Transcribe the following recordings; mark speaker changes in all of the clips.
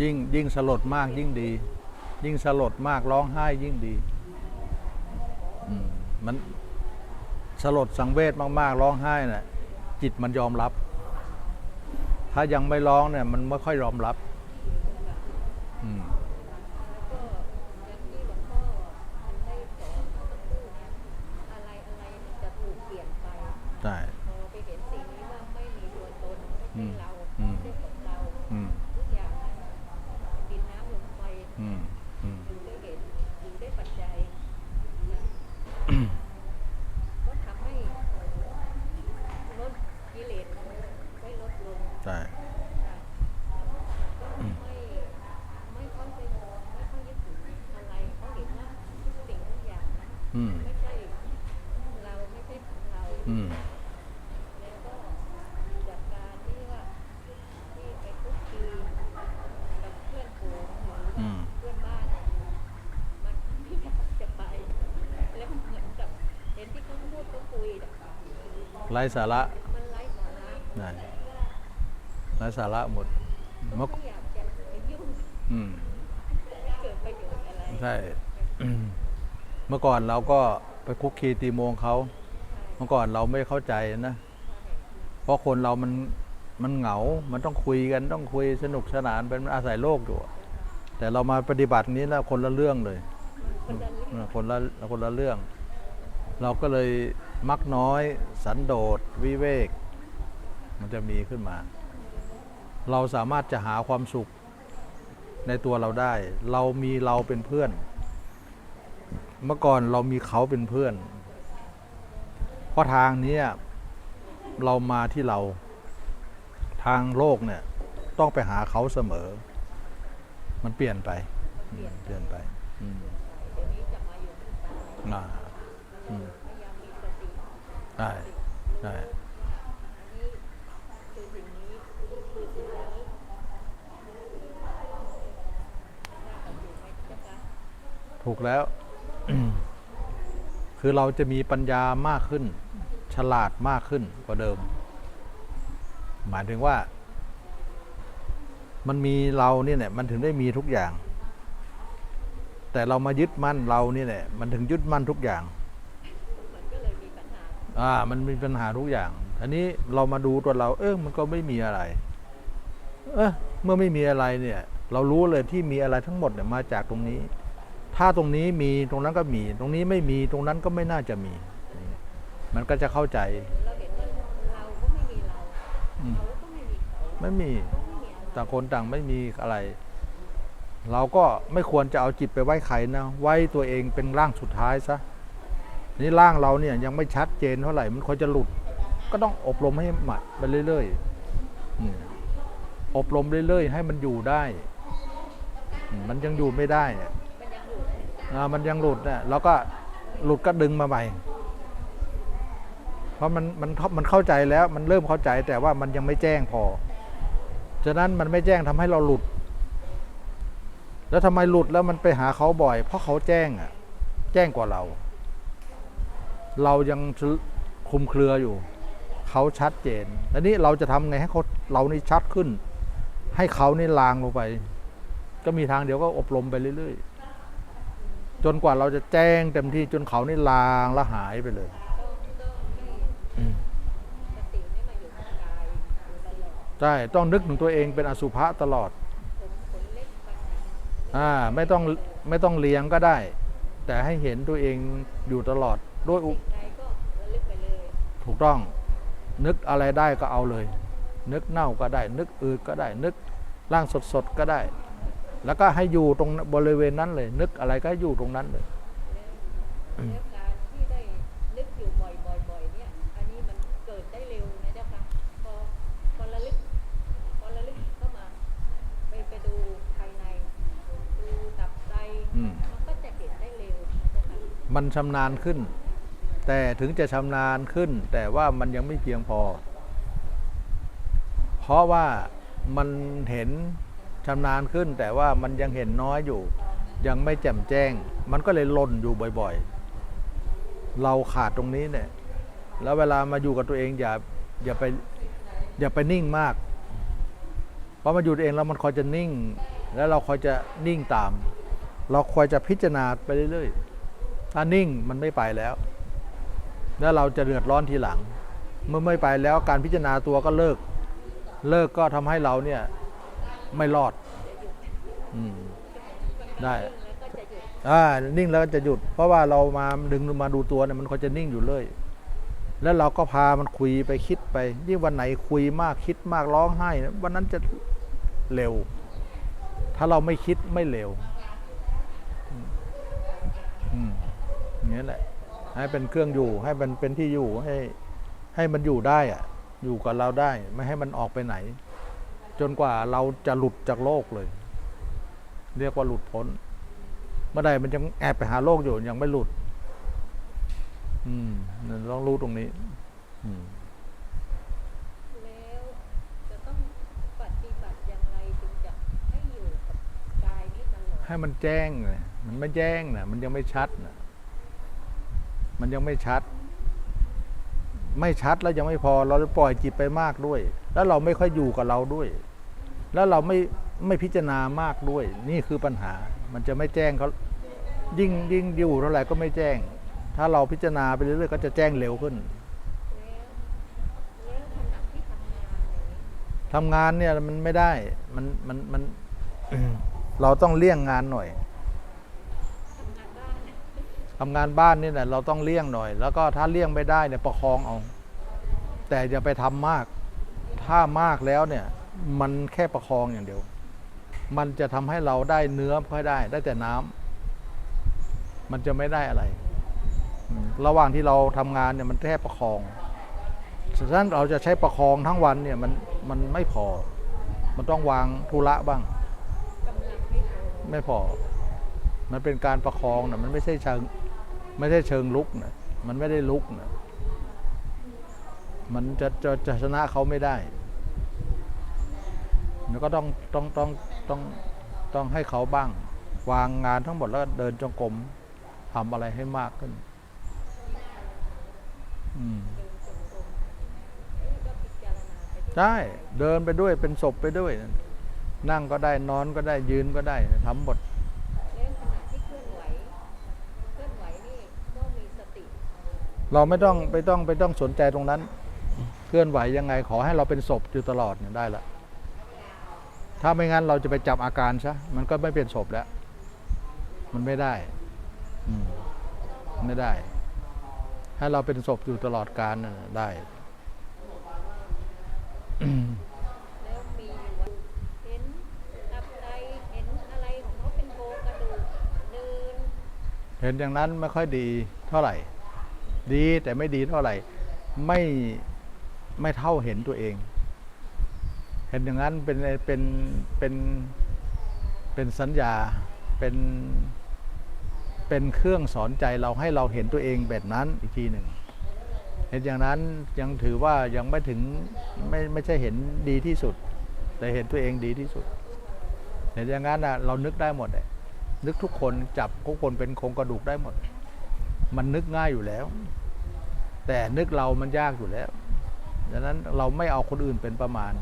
Speaker 1: ยิ่งยิ่งสลดมากยิ่งดี ยิ่งสลดมากร้องไห้ยิ่งดีอมันสลดสังเวชมากๆร้องไห้น่ะจิตมันยอมรับ ถ้ายังไม่ร้องเนี่ย มันไม่ค่อยยอมรับ อืม
Speaker 2: ก็อย่างที่หลวงพ่อท่านได้สอนเมื่อสักครู่เนี่ยอะไรอะไรมันจะถูกเปลี่ยนไป
Speaker 1: ใช่
Speaker 2: พอไปเห็นสิ่งนี้ว่าไม่มีตัวตนไม่ใช่เรา
Speaker 1: อืม
Speaker 2: ไม่ใช่ของเรา
Speaker 1: อืม
Speaker 2: ทุกอย่างนั้นดินน้ำลมไฟ
Speaker 1: อืมอืม
Speaker 2: อยู่ด้วยเหตุอยู่ด้วยปัจจัยนะก็ทำให้ลดกิเลสได้ลดลง
Speaker 1: ใช่
Speaker 2: ค่ะก็ไม่ไม่ค่อยไปไม่ค่อยยึดถืออะไรเพราะเห็นว่าทุกสิ่งทุกอย่างนั้น
Speaker 1: อืม
Speaker 2: ไม่ใช่เราไม่ใช่ของเรา
Speaker 1: อืม
Speaker 2: แล้วก็จากการที่ว่าที่ไปคุกคีกับเพื่อนฝูงหรือ
Speaker 1: อืม
Speaker 2: เพื่อนบ้านเนี่ยมันไม่อยากจะไป แล้วเหมือนกับเห็นที่เขาพูดเขาคุยเนี่ย
Speaker 1: ไร้สาระ
Speaker 2: มันไร้สาระ
Speaker 1: นั่นไร้สาระหมด
Speaker 2: เรา
Speaker 1: เมื่อ
Speaker 2: ไม่อยากจะไปยุ่ง
Speaker 1: อืม
Speaker 2: เกิดประโยชน์อะไร
Speaker 1: ใช่เมื่อก่อนเราก็ไปคุกคีตีโมงเขา เมื่อก่อนเราไม่เข้าใจนะ เพราะคนเรามันมันเหงา มันต้องคุยกันต้องคุยสนุกสนานเป็นอาศัยโลกอยู่อะแต่เรามาปฏิบัตินี้นะคนละเรื่องเลย
Speaker 2: มันจะเรื่อง
Speaker 1: เออคนละคนละเรื่อง เราก็เลย มักน้อย สันโดษวิเวก มันจะมีขึ้นมา เราสามารถจะหาความสุขในตัวเราได้ เรามีเราเป็นเพื่อน เมื่อก่อนเรามีเขาเป็นเพื่อน เพราะทางเนี้ยเรามาที่เราทางโลกเนี่ยต้องไปหาเขาเสมอ มันเปลี่ยนไปอืมเปลี่ยนไปอืม
Speaker 2: เดี๋ยวนี้จะมาอยู่ที่ตาย
Speaker 1: อ่าอืม
Speaker 2: พยายามมีสติ
Speaker 1: ใช่ใช่
Speaker 2: อันนี้คือสิ่งนี้คือสิ่งนี้น่าจะอยู่ไหมเจ้าคะ
Speaker 1: ถูกแล้ว คือเราจะมีปัญญามากขึ้น ฉลาดมากขึ้นกว่าเดิม หมายถึงว่า มันมีเราเนี่ยแหละมันถึงได้มีทุกอย่าง แต่เรามายึดมั่นเราเนี่ยแหละมันถึงยึดมั่นทุกอย่าง
Speaker 2: มันก็เลยมีปัญหา
Speaker 1: อ่า มันมีปัญหาทุกอย่าง อันนี้เรามาดูตัวเรา เออมันก็ไม่มีอะไร เออเมื่อไม่มีอะไรเนี่ย เรารู้เลยที่มีอะไรทั้งหมดเนี่ยมาจากตรงนี้ ถ้าตรงนี้มีตรงนั้นก็มี ตรงนี้ไม่มีตรงนั้นก็ไม่น่าจะมี มันก็จะเข้าใจ
Speaker 2: เราเห็นว่าเราก็ไม่มีเรา
Speaker 1: อืม
Speaker 2: เขาก็ไม่มีเขา
Speaker 1: ไม่มี
Speaker 2: ก็ไม่มีอะไร
Speaker 1: ต่างคนต่างไม่มีอะไร เราก็ไม่ควรจะเอาจิตไปไว้ใครนะ ไว้ตัวเองเป็นร่างสุดท้ายซะ นี่ร่างเราเนี่ยยังไม่ชัดเจนเท่าไหร่มันควรจะหลุด ก็ต้องอบรมให้หมัดไปเรื่อยๆอบรมเรื่อยๆ ให้มันอยู่ได้ มันยังอยู่ไม่ได้อะ
Speaker 2: มันยังอยู่
Speaker 1: อ่ามันยังหลุดเนี่ยเราก็หลุดก็ดึงมาใหม่เพราะมันมันมันเข้าใจแล้วมันเริ่มเข้าใจแต่ว่ามันยังไม่แจ้งพอ ฉะนั้นมันไม่แจ้งทำให้เราหลุด แล้วทำไมหลุดแล้วมันไปหาเขาบ่อย เพราะเขาแจ้งอะ แจ้งกว่าเรา เรายังคลุมเครืออยู่เขาชัดเจนแล้วนี้เราจะทำไงให้เขาเรานี่ชัดขึ้น ให้เขานี่ลางลงไป ก็มีทางเดียวก็อบรมไปเรื่อยๆ จนกว่าเราจะแจ้งเต็มที่จนเขานี่ลางและหายไปเลย
Speaker 2: ใช่
Speaker 1: ต้องนึกถึงตัวเองเป็นอสุภะตลอดอ่าไม่ต้องไม่ต้องเลี้ยงก็ได้ แต่ให้เห็นตัวเองอยู่ตลอด ด้วยอุ
Speaker 2: ใดก็ระลึกไปเลย
Speaker 1: ถูกต้อง นึกอะไรได้ก็เอาเลย นึกเน่าก็ได้ นึกอืดก็ได้ นึกร่างสดๆก็ได้ แล้วก็ให้อยู่ตรงบริเวณนั้นเลย นึกอะไรก็ให้อยู่ตรงนั้นเลยอืม
Speaker 2: แล้วการที่ได้นึกอยู่บ่อยๆๆเนี่ยอันนี้มันเกิดได้เร็วนะเจ้าค่ะพอพอระลึกพอระลึกเข้ามาไปไปดูภายในดูตับไต
Speaker 1: อืม
Speaker 2: มันก็จะเห็นได้เร็วนะเจ้าค่ะ
Speaker 1: มันชำนาญขึ้น แต่ถึงจะชำนาญขึ้น แต่ว่ามันยังไม่เพียงพอ เพราะว่ามันเห็นชำนาญขึ้น แต่ว่ามันยังเห็นน้อยอยู่ ยังไม่แจ่มแจ้ง มันก็เลยหล่นอยู่บ่อยๆ เราขาดตรงนี้เนี่ย แล้วเวลามาอยู่กับตัวเองอย่าอย่าไปอย่าไปนิ่งมาก เพราะมาอยู่ตัวเองแล้วมันคอยจะนิ่ง แล้วเราคอยจะนิ่งตาม เราคอยจะพิจารณาไปเรื่อยๆถ้านิ่งมันไม่ไปแล้ว แล้วเราจะเดือดร้อนทีหลัง เมื่อไม่ไปแล้วการพิจารณาตัวก็เลิก เลิกก็ทำให้เราเนี่ยไม่รอดอืมได้อ่านิ่งแล้วก็จะหยุด เพราะว่าเรามาดึงมาดูตัวเนี่ยมันก็จะนิ่งอยู่เลยแล้วเราก็พามันคุยไปคิดไปยิ่งวันไหนคุยมากคิดมากร้องไห้นะวันนั้นจะเร็ว ถ้าเราไม่คิดไม่เร็ว อืมอย่างนี้แหละ ให้เป็นเครื่องอยู่ ให้มันเป็นที่อยู่ให้ให้มันอยู่ได้อะอยู่กับเราได้ ไม่ให้มันออกไปไหน จนกว่าเราจะหลุดจากโลกเลย เรียกว่าหลุดพ้นเมื่อใดมันยังแอบไปหาโลกอยู่ยังไม่หลุด อืมนั่นต้องรู้ตรงนี้ อืม
Speaker 2: แล้วจะต้องปฏิบัติอย่างไรจึงจะให้อยู่กับกายนี้ตลอด
Speaker 1: ให้มันแจ้งเลยมันไม่แจ้งนะมันยังไม่ชัดนะ มันยังไม่ชัด ไม่ชัดแล้วยังไม่พอเราปล่อยจิตไปมากด้วย แล้วเราไม่ค่อยอยู่กับเราด้วย แล้วเราไม่ไม่พิจารณามากด้วย นี่คือปัญหา มันจะไม่แจ้งเขายิ่งยิ่งอยู่เท่าไหร่ก็ไม่แจ้ง ถ้าเราพิจารณาไปเรื่อยๆก็จะแจ้งเร็วขึ้น
Speaker 2: ทำงาน
Speaker 1: เนี่ยมันไม่ได้ มันมันมัน เราต้องเลี่ยงงานหน่อย
Speaker 2: ทำงานบ้าน
Speaker 1: นี่แหละเราต้องเลี่ยงหน่อย แล้วก็ถ้าเลี่ยงไม่ได้เนี่ยประคองเอา แต่อย่าไปทำมาก ถ้ามากแล้วเนี่ย มันแค่ประคองอย่างเดียว มันจะทำให้เราได้เนื้อค่อยได้ ได้แต่น้ำมันจะไม่ได้อะไร ระหว่างที่เราทำงานเนี่ยมันแค่ประคองฉะนั้นเราจะใช้ประคองทั้งวันเนี่ยมันมันไม่พอ มันต้องวางธุระบ้าง
Speaker 2: ไม่พอ
Speaker 1: ไม่พอมันเป็นการประคองนะมันไม่ใช่เชิง ไม่ใช่เชิงลุกนะมันไม่ได้ลุกนะมันจะจะจะชนะเขาไม่ได้แล้วก็ต้องต้องต้องต้องต้องให้เขาบ้าง วางงานทั้งหมดแล้วเดินจงกรมทำอะไรให้มากขึ้น อืม
Speaker 2: เดินจงกรมเอ๊ะก็พิจารณาไปที่
Speaker 1: ใช่เดินไปด้วยเป็นศพไปด้วย นั่งก็ได้นอนก็ได้ยืนก็ได้ทำหมด
Speaker 2: แล้วขณะที่เคลื่อนไหว เคลื่อนไหวนี่ก็มีสติ
Speaker 1: เราไม่ต้องไปต้องไปต้องสนใจตรงนั้น เคลื่อนไหวยังไงขอให้เราเป็นศพอยู่ตลอดเนี่ยได้ละถ้าไม่งั้นเราจะไปจับอาการซะมันก็ไม่เป็นศพแล้ว มันไม่ได้อืมไม่ได้ ให้เราเป็นศพอยู่ตลอดกาลน่ะได้
Speaker 2: แล้วมีอยู่วันเห็นตับไตเห็นอะไรของเขาเป็นโครงกระดูกเดิน
Speaker 1: เห็นอย่างนั้นไม่ค่อยดีเท่าไหร่ ดีแต่ไม่ดีเท่าไหร่ ไม่ไม่เท่าเห็นตัวเอง เห็นอย่างนั้นเป็นเป็นเป็นเป็นสัญญาเป็นเป็นเครื่องสอนใจเราให้เราเห็นตัวเองแบบนั้นอีกทีหนึ่งเห็นอย่างนั้นยังถือว่ายังไม่ถึงไม่ไม่ใช่เห็นดีที่สุด แต่เห็นตัวเองดีที่สุด เห็นอย่างนั้นนะเรานึกได้หมดเลยนึกทุกคนจับทุกคนเป็นโครงกระดูกได้หมด มันนึกง่ายอยู่แล้ว แต่นึกเรามันยากอยู่แล้วดังนั้นเราไม่เอาคนอื่นเป็นประมาณ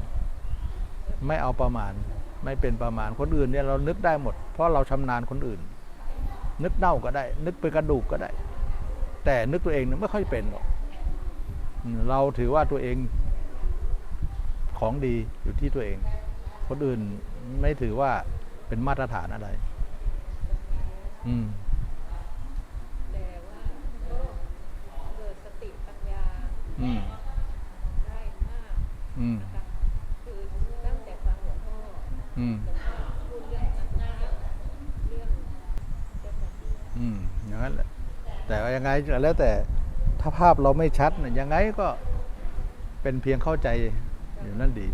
Speaker 1: ไม่เอาประมาณ ไม่เป็นประมาณคนอื่นเนี่ยเรานึกได้หมด เพราะเราชำนาญคนอื่น นึกเน่าก็ได้ นึกเป็นกระดูกก็ได้ แต่นึกตัวเองเนี่ยไม่ค่อยเป็นหรอกเราถือว่าตัวเองของดีอยู่ที่ตัวเอง คนอื่นไม่ถือว่าเป็นมาตรฐานอะไร อืม
Speaker 2: แต่ว่าก็เกิดสติปัญญา
Speaker 1: อืมอืม
Speaker 2: อื
Speaker 1: ม
Speaker 2: อื
Speaker 1: มอย่างนั้นแหละแต่ว่ายังไงก็แล้วแต่ถ้าภาพเราไม่ชัดน่ะยังไงก็เป็นเพียงเข้าใจอยู่นั่นดี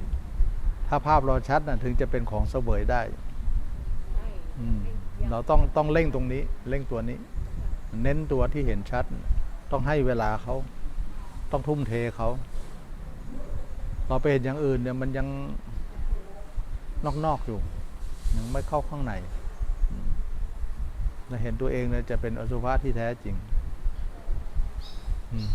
Speaker 1: ถ้าภาพเราชัดน่ะถึงจะเป็นของเสวยได้อืมเราต้องต้องเร่งตรงนี้ เร่งตัวนี้ เน้นตัวที่เห็นชัด ต้องให้เวลาเขา ต้องทุ่มเทเขา เราไปเห็นอย่างอื่นเนี่ยมันยังนอกๆอยู่ ยังไม่เข้าข้างในเราเห็นตัวเองเนี่ยจะเป็นอสุภะที่แท้จริง อืม